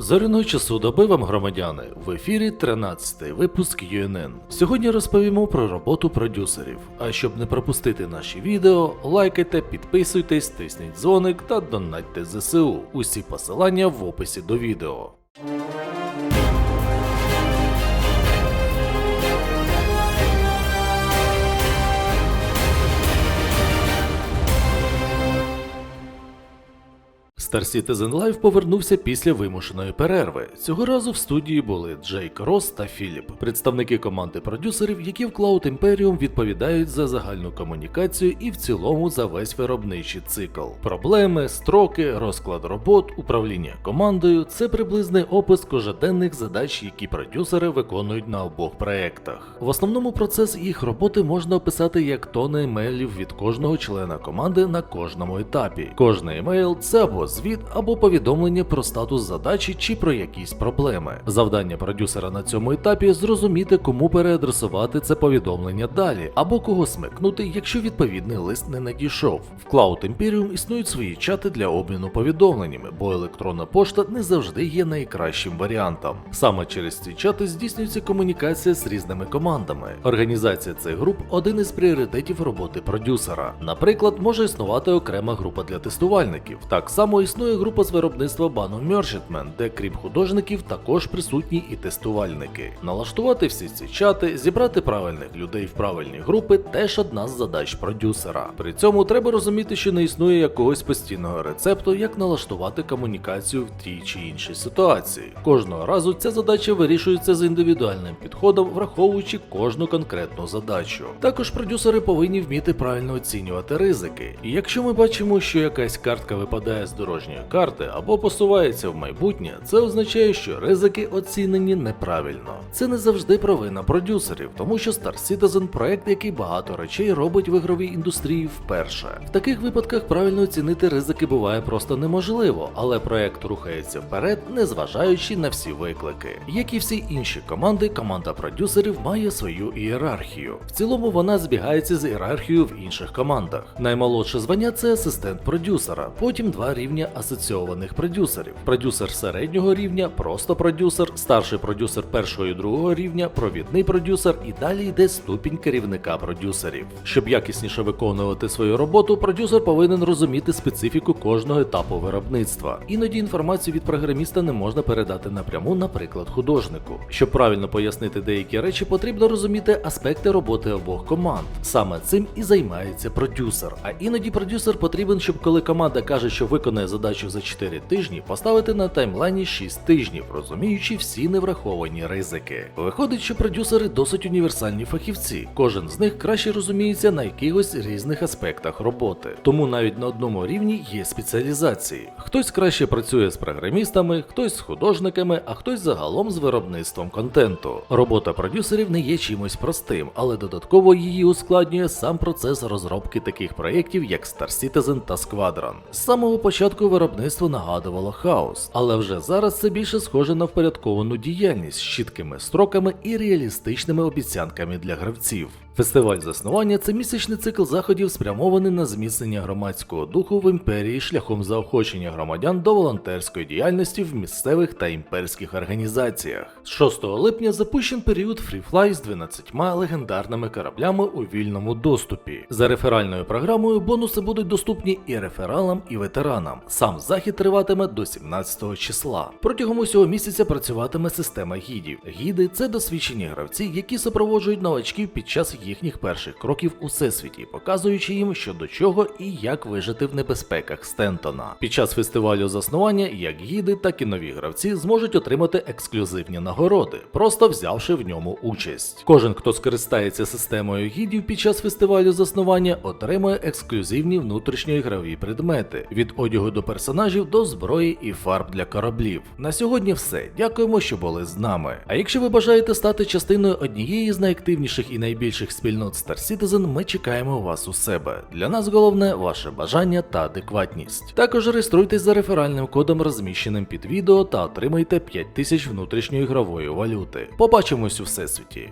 Зоряного часу доби вам, громадяни, в ефірі 13-й випуск UNN. Сьогодні розповімо про роботу продюсерів. А щоб не пропустити наші відео, лайкайте, підписуйтесь, тисніть дзвоник та донатьте ЗСУ. Усі посилання в описі до відео. Star Citizen Live повернувся після вимушеної перерви. Цього разу в студії були Джейк Росс та Філіп, представники команди продюсерів, які в Cloud Imperium відповідають за загальну комунікацію і в цілому за весь виробничий цикл. Проблеми, строки, розклад робот, управління командою це приблизний опис кожеденних задач, які продюсери виконують на обох проектах. В основному процес їх роботи можна описати як тони емейлів від кожного члена команди на кожному етапі. Кожний емейл це або звіт, або повідомлення про статус задачі чи про якісь проблеми. Завдання продюсера на цьому етапі зрозуміти, кому переадресувати це повідомлення далі, або кого смикнути, якщо відповідний лист не надійшов. В Cloud Imperium існують свої чати для обміну повідомленнями, бо електронна пошта не завжди є найкращим варіантом. Саме через ці чати здійснюється комунікація з різними командами. Організація цих груп один із пріоритетів роботи продюсера. Наприклад, може існувати окрема група для тестувальників. Так само існує група з виробництва бану Merchantman, де крім художників також присутні і тестувальники. Налаштувати всі ці чати, зібрати правильних людей в правильні групи теж одна з задач продюсера. При цьому треба розуміти, що не існує якогось постійного рецепту, як налаштувати комунікацію в тій чи іншій ситуації. Кожного разу ця задача вирішується з індивідуальним підходом, враховуючи кожну конкретну задачу. Також продюсери повинні вміти правильно оцінювати ризики. І якщо ми бачимо, що якась картка випадає з дорожньої карти або посувається в майбутнє, це означає, що ризики оцінені неправильно. Це не завжди провина продюсерів, тому що Star Citizen проект, який багато речей робить в ігровій індустрії вперше. В таких випадках правильно оцінити ризики буває просто неможливо, але проект рухається вперед, незважаючи на всі виклики. Як і всі інші команди, команда продюсерів має свою ієрархію. В цілому вона збігається з ієрархією в інших командах. Наймолодше звання це асистент продюсера, потім два рівня асоційованих продюсерів: продюсер середнього рівня, просто продюсер, старший продюсер першого і другого рівня, провідний продюсер і далі йде ступінь керівника продюсерів. Щоб якісніше виконувати свою роботу, продюсер повинен розуміти специфіку кожного етапу виробництва. Іноді інформацію від програміста не можна передати напряму, наприклад, художнику. Щоб правильно пояснити деякі речі, потрібно розуміти аспекти роботи обох команд. Саме цим і займається продюсер. А іноді продюсер потрібен, щоб коли команда каже, що виконає задачу за 4 тижні, поставити на таймлайні 6 тижнів, розуміючи всі невраховані ризики. Виходить, що продюсери досить універсальні фахівці. Кожен з них краще розуміється на якихось різних аспектах роботи. Тому навіть на одному рівні є спеціалізації. Хтось краще працює з програмістами, хтось з художниками, а хтось загалом з виробництвом контенту. Робота продюсерів не є чимось простим, але додатково її ускладнює сам процес розробки таких проєктів, як Star Citizen та Squadron. З самого початку виробництво нагадувало хаос, але вже зараз це більше схоже на впорядковану діяльність з чіткими строками і реалістичними обіцянками для гравців. Фестиваль заснування це місячний цикл заходів, спрямований на зміцнення громадського духу в імперії шляхом заохочення громадян до волонтерської діяльності в місцевих та імперських організаціях. З 6 липня запущен період фріфлай з 12 легендарними кораблями у вільному доступі. За реферальною програмою бонуси будуть доступні і рефералам, і ветеранам. Сам захід триватиме до 17 числа. Протягом усього місяця працюватиме система гідів. Гіди це досвідчені гравці, які супроводжують новачків під час їхніх перших кроків у всесвіті, показуючи їм, що до чого і як вижити в небезпеках Стентона. Під час фестивалю заснування як гіди, так і нові гравці зможуть отримати ексклюзивні нагороди, просто взявши в ньому участь. Кожен, хто скористається системою гідів під час фестивалю заснування, отримує ексклюзивні внутрішньоігрові предмети від одягу до персонажів до зброї і фарб для кораблів. На сьогодні все. Дякуємо, що були з нами. А якщо ви бажаєте стати частиною однієї з найактивніших і найбільших спільнот Star Citizen, ми чекаємо вас у себе. Для нас головне ваше бажання та адекватність. Також реєструйтесь за реферальним кодом, розміщеним під відео, та отримайте 5000 внутрішньої ігрової валюти. Побачимось у всесвіті.